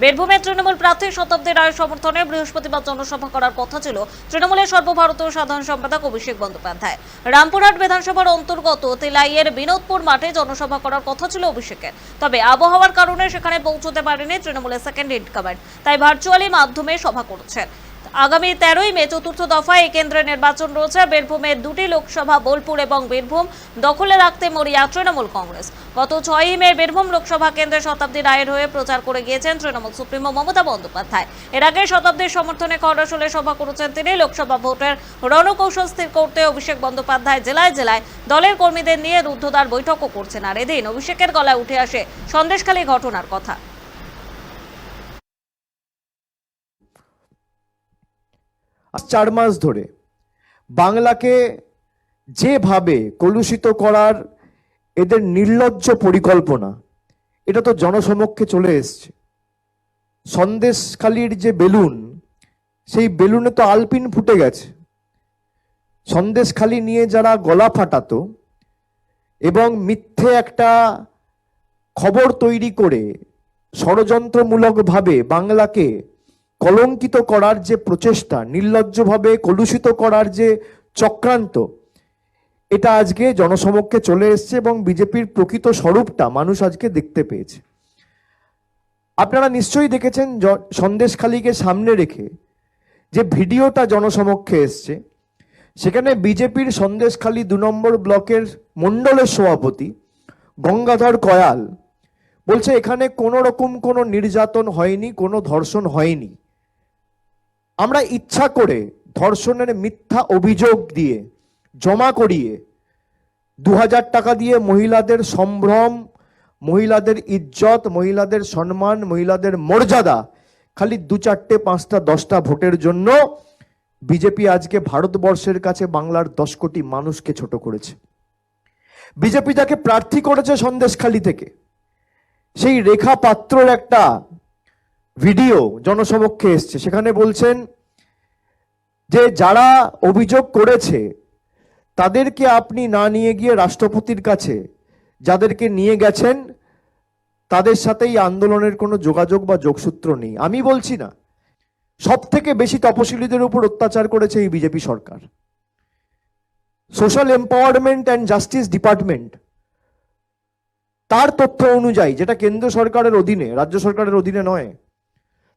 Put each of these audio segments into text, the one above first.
বীরভূমের তৃণমূল প্রার্থী শতাব্দী রায়ের সমর্থনে বৃহস্পতিবার জনসভা করার কথা ছিল তৃণমূলের সর্বভারতীয় সাধারণ সম্পাদক অভিষেক বন্দ্যোপাধ্যায়। রামপুরহাট বিধানসভার অন্তর্গত তেলাইয়ের বিনোদপুর মাঠে জনসভা করার কথা ছিল অভিষেকের। তবে আবহাওয়ার কারণে সেখানে পৌঁছতে পারেনি তৃণমূলের সেকেন্ড ইন কমান্ড তাই ভার্চুয়ালি মাধ্যমে সভা করছেন। আগামী তেরোই মে চতুর্থ দফায় এই কেন্দ্রে নির্বাচন রয়েছে। বীরভূমের দুটি লোকসভা, বোলপুর এবং বীরভূম। দখলে রাখতে মরিয়া তৃণমূল কংগ্রেস। গত ছয়ই মে বীরভূম লোকসভা কেন্দ্রে শতাব্দী রায়ের হয়ে প্রচার করে গিয়েছেন তৃণমূল সুপ্রিমো মমতা বন্দ্যোপাধ্যায়। এর আগে শতাব্দীর সমর্থনে খড়াসলে সভা করেছেন তিনি। লোকসভা ভোটের রণকৌশল স্থির করতে অভিষেক বন্দ্যোপাধ্যায় জেলায় জেলায় দলের কর্মীদের নিয়ে রুদ্ধদ্বার বৈঠকও করছেন। আর এদিন অভিষেকের গলায় উঠে আসে সন্দেশখালী ঘটনার কথা। চার মাস ধরে বাংলাকে যেভাবে কলুষিত করার এদের নির্লজ্জ পরিকল্পনা, এটা তো জনসমক্ষে চলে এসছে। সন্দেশখালির যে বেলুন, সেই বেলুনে তো আলপিন ফুটে গেছে। সন্দেশখালি নিয়ে যারা গলা ফাটাতো এবং মিথ্যে একটা খবর তৈরি করে ষড়যন্ত্রমূলকভাবে বাংলাকে কলঙ্কিত করার যে প্রচেষ্টা, নির্লজ্জভাবে কলুষিত করার যে চক্রান্ত, এটা আজকে জনসমক্ষে চলে এসছে এবং বিজেপির প্রকৃত স্বরূপটা মানুষ আজকে দেখতে পেয়েছে। আপনারা নিশ্চয়ই দেখেছেন সন্দেশখালীকে সামনে রেখে যে ভিডিওটা জনসমক্ষে এসছে, সেখানে বিজেপির সন্দেশখালী দু নম্বর ব্লকের মণ্ডলের সভাপতি গঙ্গাধর কয়াল বলছে, এখানে কোনো রকম কোনো নির্যাতন হয়নি, কোনো ধর্ষণ হয়নি। আমরা ইচ্ছা করে ধর্ষণের মিথ্যা অভিযোগ দিয়ে জমা করিয়ে দু হাজার টাকা দিয়ে মহিলাদের সম্ভ্রম, মহিলাদের ইজ্জত, মহিলাদের সম্মান, মহিলাদের মর্যাদা খালি দু চারটে, পাঁচটা, দশটা ভোটের জন্য বিজেপি আজকে ভারতবর্ষের কাছে বাংলার দশ কোটি মানুষকে ছোট করেছে। বিজেপি তাকে প্রার্থী করেছে সন্দেশখালী থেকে। সেই রেখা পাত্রর একটা ভিডিও জনসমক্ষে এসছে। সেখানে বলছেন যে, যারা অভিযোগ করেছে, তাদেরকে আপনি না নিয়ে গিয়ে রাষ্ট্রপতির কাছে, যাদেরকে নিয়ে গেছেন, তাদের সাথে এই আন্দোলনের কোনো যোগাযোগ বা যোগসূত্র নেই। আমি বলছি না সব থেকে বেশি তপশিলীদের উপর অত্যাচার করেছে এই BJP Sarkar. Social empowerment and justice department, তার তথ্য অনুযায়ী, যেটা কেন্দ্র সরকারের অধীনে, রাজ্য সরকারের অধীনে নয়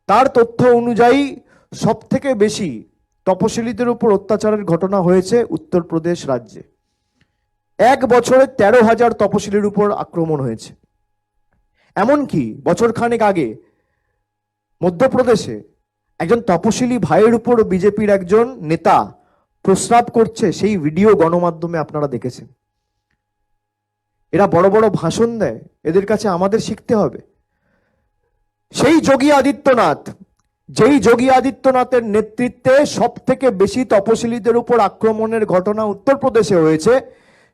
তার তথ্য অনুযায়ী সব থেকে বেশি তপশিলীদের উপর অত্যাচারের ঘটনা হয়েছে উত্তরপ্রদেশ রাজ্যে। এক বছরে তেরো হাজার তপশিলীর উপর আক্রমণ হয়েছে। এমনকি বছর খানেক আগে মধ্যপ্রদেশে একজন তপশিলি ভাইয়ের উপর বিজেপির একজন নেতা প্রস্রাব করছে, সেই ভিডিও গণমাধ্যমে আপনারা দেখেছেন। এরা বড় বড় ভাষণ দেয়, এদের কাছে আমাদের শিখতে হবে। সেই যোগী আদিত্যনাথ, যেই যোগী আদিত্যনাথের নেতৃত্বে সব থেকে বেশি তপশিলীদের উপর আক্রমণের ঘটনা উত্তরপ্রদেশে হয়েছে,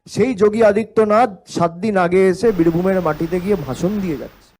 সেই যোগী আদিত্যনাথ সাত দিন আগে এসে বীরভূমের মাটিতে গিয়ে ভাষণ দিয়ে যাচ্ছে।